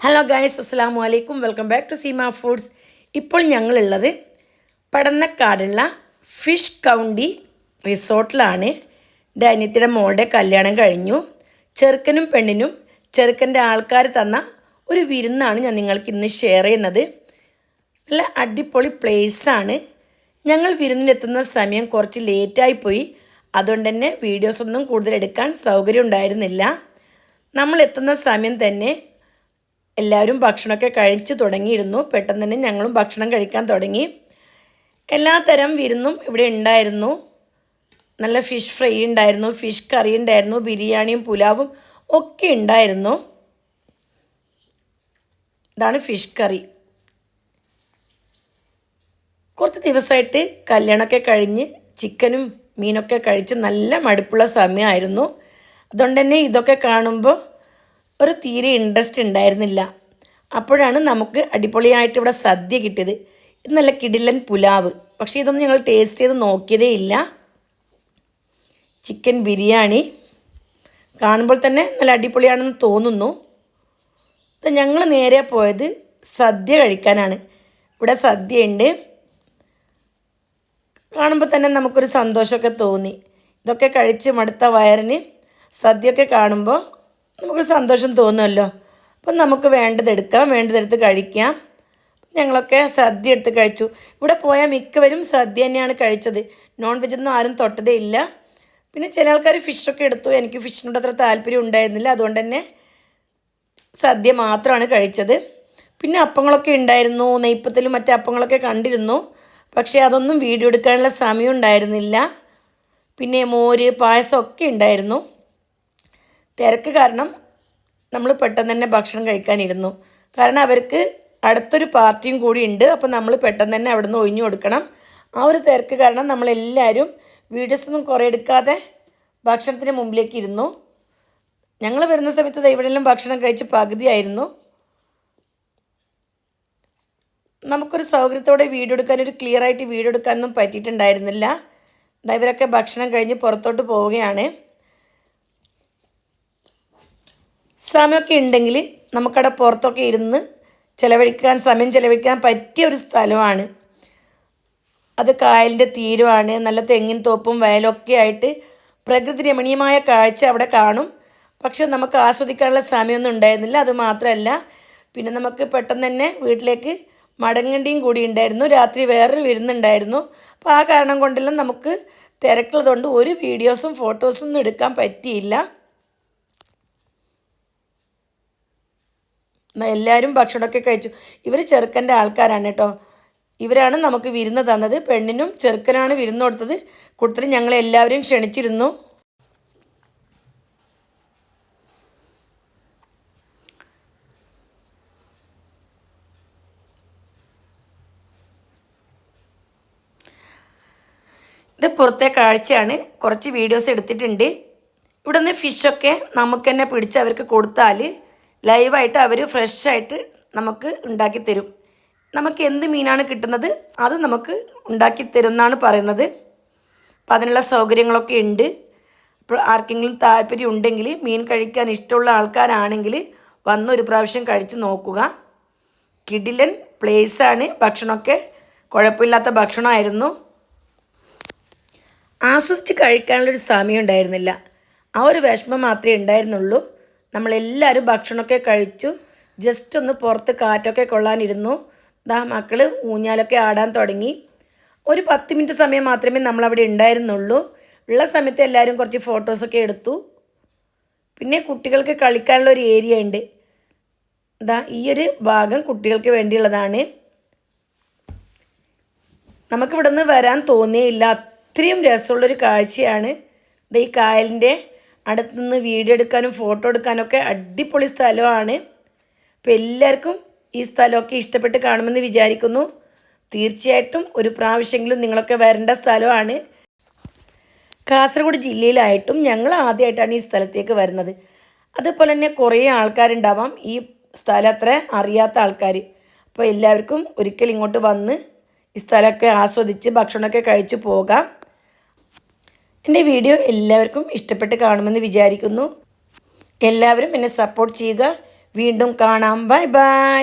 Hello guys അസ്സാം വലൈക്കും welcome back to Seema foods ഇപ്പോൾ ഞങ്ങളുള്ളത് പടന്നക്കാടുള്ള ഫിഷ് കൗണ്ടി റിസോർട്ടിലാണ് എന്റെ അനിയത്തിയുടെ മോളുടെ കല്യാണം കഴിഞ്ഞു. ചെറുക്കനും പെണ്ണിനും ചെറുക്കന്റെ ആൾക്കാർ തന്ന ഒരു വിരുന്നാണ് ഞാൻ നിങ്ങൾക്ക് ഇന്ന് ഷെയർ ചെയ്യുന്നത്. നല്ല അടിപൊളി പ്ലേസാണ് ഞങ്ങൾ വിരുന്നിനെത്തുന്ന സമയം കുറച്ച് ലേറ്റായി അതുകൊണ്ട് തന്നെ വീഡിയോസൊന്നും കൂടുതൽ എടുക്കാൻ സൗകര്യം ഉണ്ടായിരുന്നില്ല. നമ്മൾ എത്തുന്ന സമയം തന്നെ എല്ലാവരും ഭക്ഷണമൊക്കെ കഴിച്ചു തുടങ്ങിയിരുന്നു. പെട്ടെന്ന് തന്നെ ഞങ്ങളും ഭക്ഷണം കഴിക്കാൻ തുടങ്ങി. എല്ലാ തരം വിരുന്നും ഇവിടെ ഉണ്ടായിരുന്നു. നല്ല ഫിഷ് ഫ്രൈ ഉണ്ടായിരുന്നു ഫിഷ് കറി ഉണ്ടായിരുന്നു ബിരിയാണിയും പുലാവും ഒക്കെ ഉണ്ടായിരുന്നു. ഇതാണ് ഫിഷ് കറി കുറച്ച് ദിവസമായിട്ട് കല്യാണമൊക്കെ കഴിഞ്ഞ് ചിക്കനും മീനൊക്കെ കഴിച്ച് നല്ല മടുപ്പുള്ള സമയമായിരുന്നു. അതുകൊണ്ട് തന്നെ ഇതൊക്കെ കാണുമ്പോൾ ഒരു തീരെ ഇൻട്രസ്റ്റ് ഉണ്ടായിരുന്നില്ല. അപ്പോഴാണ് നമുക്ക് അടിപൊളിയായിട്ട് ഇവിടെ സദ്യ കിട്ടിയത്. ഇത് നല്ല കിടിലൻ പുലാവ്. പക്ഷേ ഇതൊന്നും ഞങ്ങൾ ടേസ്റ്റ് ചെയ്ത് നോക്കിയതേ ഇല്ല. ചിക്കൻ ബിരിയാണി. കാണുമ്പോൾ തന്നെ നല്ല അടിപൊളിയാണെന്ന് തോന്നുന്നു. ഞങ്ങൾ നേരെ പോയത് സദ്യ കഴിക്കാനാണ്. ഇവിടെ സദ്യയുണ്ട് കാണുമ്പോൾ തന്നെ നമുക്കൊരു സന്തോഷമൊക്കെ തോന്നി. ഇതൊക്കെ കഴിച്ച് മടുത്ത വയറിന് സദ്യയൊക്കെ കാണുമ്പോൾ നമുക്ക് സന്തോഷം തോന്നുമല്ലോ. അപ്പം നമുക്ക് വേണ്ടതെടുക്കാം വേണ്ടതെടുത്ത് കഴിക്കാം. ഞങ്ങളൊക്കെ സദ്യ എടുത്ത് കഴിച്ചു. ഇവിടെ പോയാൽ മിക്കവരും സദ്യ തന്നെയാണ് കഴിച്ചത്. നോൺ വെജൊന്നും ആരും തൊട്ടതേ ഇല്ല. പിന്നെ ചില ആൾക്കാർ ഫിഷൊക്കെ എടുത്തു. എനിക്ക് ഫിഷിനോട് അത്ര താല്പര്യം ഉണ്ടായിരുന്നില്ല. അതുകൊണ്ട് തന്നെ സദ്യ മാത്രമാണ് കഴിച്ചത്. പിന്നെ അപ്പങ്ങളൊക്കെ ഉണ്ടായിരുന്നു. നെയ്പ്പത്തിലും മറ്റു അപ്പങ്ങളൊക്കെ കണ്ടിരുന്നു. പക്ഷേ അതൊന്നും വീഡിയോ എടുക്കാനുള്ള സമയം ഉണ്ടായിരുന്നില്ല. പിന്നെ മോര് പായസം ഒക്കെ ഉണ്ടായിരുന്നു. തിരക്ക് കാരണം നമ്മൾ പെട്ടെന്ന് തന്നെ ഭക്ഷണം കഴിക്കാനിരുന്നു. കാരണം അവർക്ക് അടുത്തൊരു പാർട്ടിയും കൂടി ഉണ്ട്. അപ്പോൾ നമ്മൾ പെട്ടെന്ന് തന്നെ അവിടെ നിന്ന് ഒഴിഞ്ഞു കൊടുക്കണം. ആ ഒരു തിരക്ക് കാരണം നമ്മളെല്ലാവരും വീഡിയോസൊന്നും കുറേ എടുക്കാതെ ഭക്ഷണത്തിന് മുമ്പിലേക്ക് ഇരുന്നു. ഞങ്ങൾ വരുന്ന സമയത്ത് ഇവിടെയെല്ലാം ഭക്ഷണം കഴിച്ച് പകുതിയായിരുന്നു. നമുക്കൊരു സൗകര്യത്തോടെ വീഡിയോ എടുക്കാൻ ഒരു ക്ലിയറായിട്ട് വീഡിയോ എടുക്കാനൊന്നും പറ്റിയിട്ടുണ്ടായിരുന്നില്ല. ഇവരൊക്കെ ഭക്ഷണം കഴിഞ്ഞ് പുറത്തോട്ട് പോവുകയാണ്. സമയമൊക്കെ ഉണ്ടെങ്കിൽ നമുക്കവിടെ പുറത്തൊക്കെ ഇരുന്ന് ചിലവഴിക്കാൻ സമയം ചിലവഴിക്കാൻ പറ്റിയ ഒരു സ്ഥലമാണ്. അത് കായലിന്റെ തീരമാണ്. നല്ല തെങ്ങിൻ തോപ്പും വയലൊക്കെ ആയിട്ട് പ്രകൃതി രമണീയമായ കാഴ്ച അവിടെ കാണും. പക്ഷെ നമുക്ക് ആസ്വദിക്കാനുള്ള സമയമൊന്നും ഉണ്ടായിരുന്നില്ല. അതുമാത്രമല്ല പിന്നെ നമുക്ക് പെട്ടെന്ന് തന്നെ വീട്ടിലേക്ക് മടങ്ങേണ്ടിയും കൂടി ഉണ്ടായിരുന്നു. രാത്രി വേറൊരു വിരുന്നുണ്ടായിരുന്നു. അപ്പോൾ ആ കാരണം കൊണ്ടെല്ലാം നമുക്ക് തിരക്കുള്ളതുകൊണ്ട് ഒരു വീഡിയോസും ഫോട്ടോസും ഒന്നും എടുക്കാൻ പറ്റിയില്ല. എല്ലാവരും ഭക്ഷണമൊക്കെ കഴിച്ചു. ഇവർ ചെറുക്കന്റെ ആൾക്കാരാണ് കേട്ടോ. ഇവരാണ് നമുക്ക് വിരുന്ന് തന്നത്. പെണ്ണിനും ചെറുക്കനാണ് വിരുന്ന് കൊടുത്തത്. കൂടുതലും ഞങ്ങൾ എല്ലാവരെയും ക്ഷണിച്ചിരുന്നു. ഇത് പുറത്തെ കാഴ്ചയാണ്. കുറച്ച് വീഡിയോസ് എടുത്തിട്ടുണ്ട്. ഇവിടെ നിന്ന് ഫിഷൊക്കെ നമുക്ക് തന്നെ പിടിച്ച് അവർക്ക് കൊടുത്താൽ ലൈവായിട്ട് അവർ ഫ്രഷായിട്ട് നമുക്ക് ഉണ്ടാക്കി തരും നമുക്ക് എന്ത് മീനാണ് കിട്ടുന്നത് അത് നമുക്ക് ഉണ്ടാക്കി തരും എന്നാണ് പറയുന്നത്. അപ്പം അതിനുള്ള സൗകര്യങ്ങളൊക്കെ ഉണ്ട്. അപ്പോൾ ആർക്കെങ്കിലും താല്പര്യം ഉണ്ടെങ്കിൽ മീൻ കഴിക്കാൻ ഇഷ്ടമുള്ള ആൾക്കാരാണെങ്കിൽ വന്ന് ഒരു പ്രാവശ്യം കഴിച്ച് നോക്കുക. കിഡിലൻ പ്ലേസാണ് ഭക്ഷണമൊക്കെ. കുഴപ്പമില്ലാത്ത ഭക്ഷണമായിരുന്നു. ആസ്വദിച്ച് കഴിക്കാനുള്ളൊരു സമയം ഉണ്ടായിരുന്നില്ല ആ ഒരു വിഷമം മാത്രമേ ഉണ്ടായിരുന്നുള്ളൂ. നമ്മളെല്ലാവരും ഭക്ഷണമൊക്കെ കഴിച്ചു. ജസ്റ്റ് ഒന്ന് പുറത്ത് കാറ്റൊക്കെ കൊള്ളാനിരുന്നു. ദാ മക്കൾ ഊഞ്ഞാലൊക്കെ ആടാൻ തുടങ്ങി. ഒരു പത്ത് മിനിറ്റ് സമയം മാത്രമേ നമ്മളവിടെ ഉണ്ടായിരുന്നുള്ളൂ. ഉള്ള സമയത്ത് എല്ലാവരും കുറച്ച് ഫോട്ടോസൊക്കെ എടുത്തു. പിന്നെ കുട്ടികൾക്ക് കളിക്കാനുള്ള ഒരു ഏരിയ ഉണ്ട്. ദാ ഈ ഒരു ഭാഗം കുട്ടികൾക്ക് വേണ്ടിയുള്ളതാണ്. നമുക്കിവിടെ നിന്ന് വരാൻ തോന്നിയില്ല. അത്രയും രസമുള്ളൊരു കാഴ്ചയാണ്. ഇത് ഈ കായലിന്റെ അടുത്തുനിന്ന് വീഡിയോ എടുക്കാനും ഫോട്ടോ എടുക്കാനൊക്കെ അടിപൊളി സ്ഥലമാണ്. അപ്പോൾ എല്ലാവർക്കും ഈ സ്ഥലമൊക്കെ ഇഷ്ടപ്പെട്ട് കാണുമെന്ന് വിചാരിക്കുന്നു. തീർച്ചയായിട്ടും ഒരു പ്രാവശ്യമെങ്കിലും നിങ്ങളൊക്കെ വരേണ്ട സ്ഥലമാണ്. കാസർഗോഡ് ജില്ലയിലായിട്ടും ഞങ്ങൾ ആദ്യമായിട്ടാണ് ഈ സ്ഥലത്തേക്ക് വരുന്നത്. അതുപോലെ തന്നെ കുറേ ആൾക്കാരുണ്ടാവാം. ഈ സ്ഥലം അത്ര അറിയാത്ത ആൾക്കാർ അപ്പോൾ എല്ലാവർക്കും ഒരിക്കൽ ഇങ്ങോട്ട് വന്ന് ഈ സ്ഥലമൊക്കെ ആസ്വദിച്ച് ഭക്ഷണമൊക്കെ കഴിച്ച് പോകാം. എന്റെ വീഡിയോ എല്ലാവർക്കും ഇഷ്ടപ്പെട്ട് കാണുമെന്ന് വിചാരിക്കുന്നു. എല്ലാവരും എന്നെ സപ്പോർട്ട് ചെയ്യുക. വീണ്ടും കാണാം. Bye bye